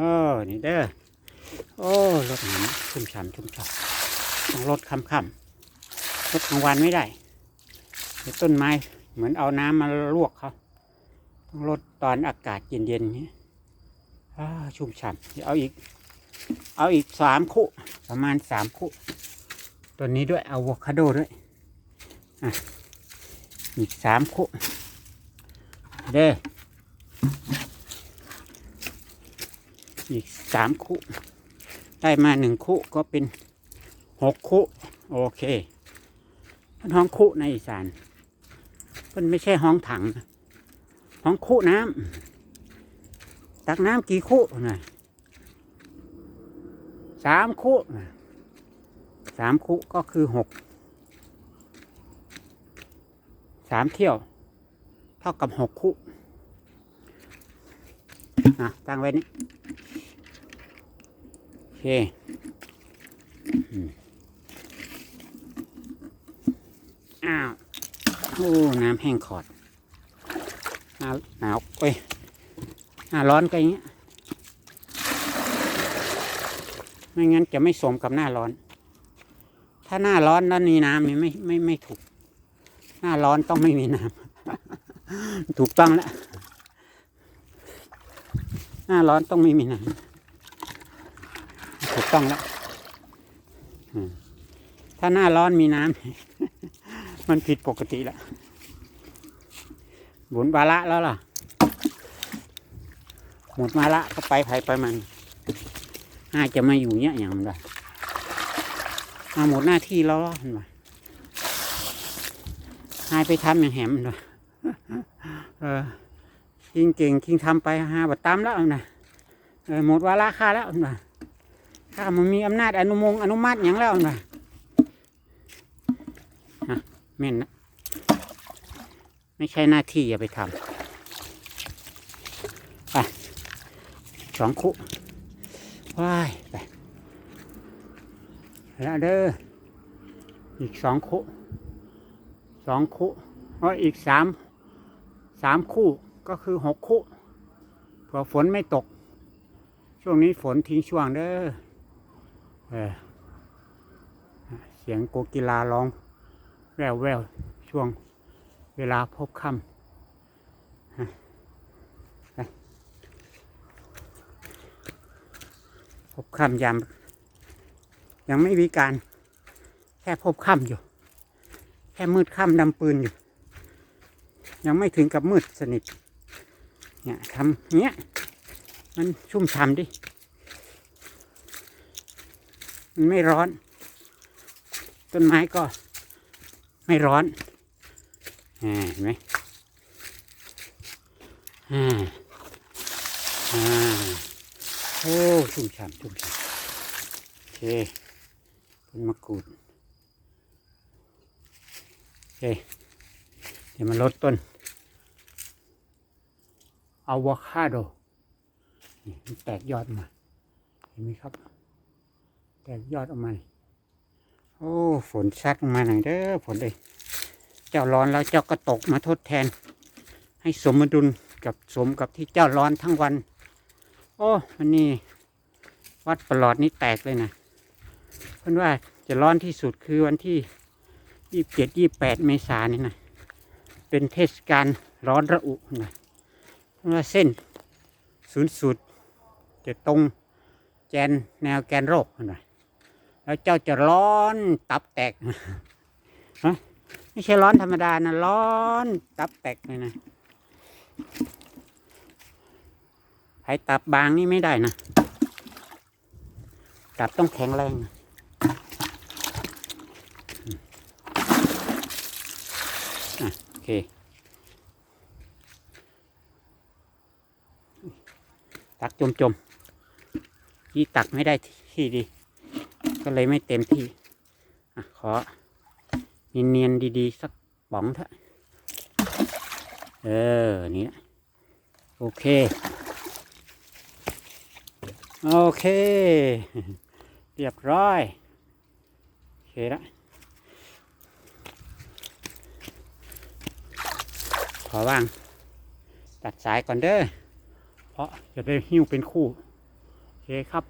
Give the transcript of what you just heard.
เออนี่เด้อโอ้รถหนชุ่มฉ่ำชุ่มฉ่ำต้องรถค่ำค่ำๆรถกลางวันไม่ได้เดี๋ยวต้นไม้เหมือนเอาน้ำมาลวกเขาต้องรดตอนอากาศเย็นๆนี้ชุ่มฉ่ำเดี๋ยวเอาอีก เอาอีกสามคู่ประมาณสามคู่ตัวนี้ด้วยเอาวคาโดด้วยอะอีกสามคู่เด้ อีกสามคู่ ได้มาหนึ่งคู่ก็เป็นหกคู่ โอเคมันห้องคู่ในอีสานมันไม่ใช่ห้องถัง ห้องคู่น้ำตักน้ำกี่คู่นะสามคู่สามคู่ก็คือหกสามเที่ยว เท่ากับหกคู่อะตั้งไว้นี่ คอ้าว โอ้ น้ำแห้งขอด หนาวหนาวเอ้ย หน้าร้อนก็อย่างเงี้ย ไม่งั้นจะไม่สมกับหน้าร้อน ถ้าหน้าร้อนแล้วมีน้ำนี่ไม่ไม่ไม่ถูก หน้าร้อนต้องไม่มีน้ำ ถูกต้องแล้ว หน้าร้อนต้องไม่มีน้ำ ถูกต้องแล้วถ้าหน้าร้อนมีน้ำ มันผิดปกติแล้วบุญบาระแล้วล่ะ หมดมาละก็ไปไผไปมันน่าจะมาอยู่เนี่ยอย่างมันได้มาหมดหน้าที่แล้วเห็นไหมายไปทำอย่างแหมเลยเออคิงเก่งคิงทำไปหาบัดตามแล้วนะเออหมดวาระค่าแล้วนะ ถ้ามันมีอำนาจอนุมงอนุมัติอย่างแล้วนะฮะแม่นนะไม่ใช่หน้าที่อย่าไปทำไปสองคุว้ายไปแล้วเด้ออีกสองคุสองคุเอ้ยอีกสามสามคู่ก็คือหกคู่เผื่อฝนไม่ตก ช่วงนี้ฝนทิ้งช่วงเด้อ เออเสียงโกกีลาร้อง แววแววๆช่วงเวลาพบค่ำพบค่ำยามยังไม่มีการ แค่พบค่ำอยู่ แค่มืดค่ำดำปืนอยู่ ยังไม่ถึงกับมืดสนิทเนี่ยทำเนี้ย มันชุ่มฉ่ำดิ มันไม่ร้อน ต้นไม้ก็ไม่ร้อนเห็นไหมอ่าอ่าโอ้ชุ่มฉ่ำชุ่มฉ่ำโอเคต้นมะกรูดโอเคเดี๋ยวมาลดต้นอะโวคาโดนี่มันแตกยอดมา เห็นไหมครับ แตกยอดออกมา โอ้ ฝนซัดลงมาหน่อยเด้อฝนเลย เจ้าร้อนแล้วเจ้าก็ตกมาทดแทน ให้สมดุลกับสมกับที่เจ้าร้อนทั้งวัน โอ้วันนี้ วัดประหลอดนี่แตกเลยนะเพื่อนว่าจะร้อนที่สุดคือวันที่ยี่สิบเจ็ดยี่แปดเมษายนนี่นะเป็นเทศกาลร้อนระอุนะเพราะว่าเส้นศูนย์สูตรจะตรงแกนแนวแกนโรคนะ แล้วเจ้าจะร้อนตับแตกฮะไม่ใช่ร้อนธรรมดานะร้อนตับแตกเลยนะไผตับบางนี่ไม่ได้นะ ตับต้องแข็งแรงนะโอเคตักจมจมๆที่ตักไม่ได้ที่ดี ก็เลยไม่เต็มที่อะขอเนียนๆดีๆ สักป๋องเถอะ เออ นี่นะโอเค โอเค เรียบร้อย โอเคละขอวาง ตัดสายก่อนเด้อ เพราะจะได้หิ้วเป็นคู่เคครับ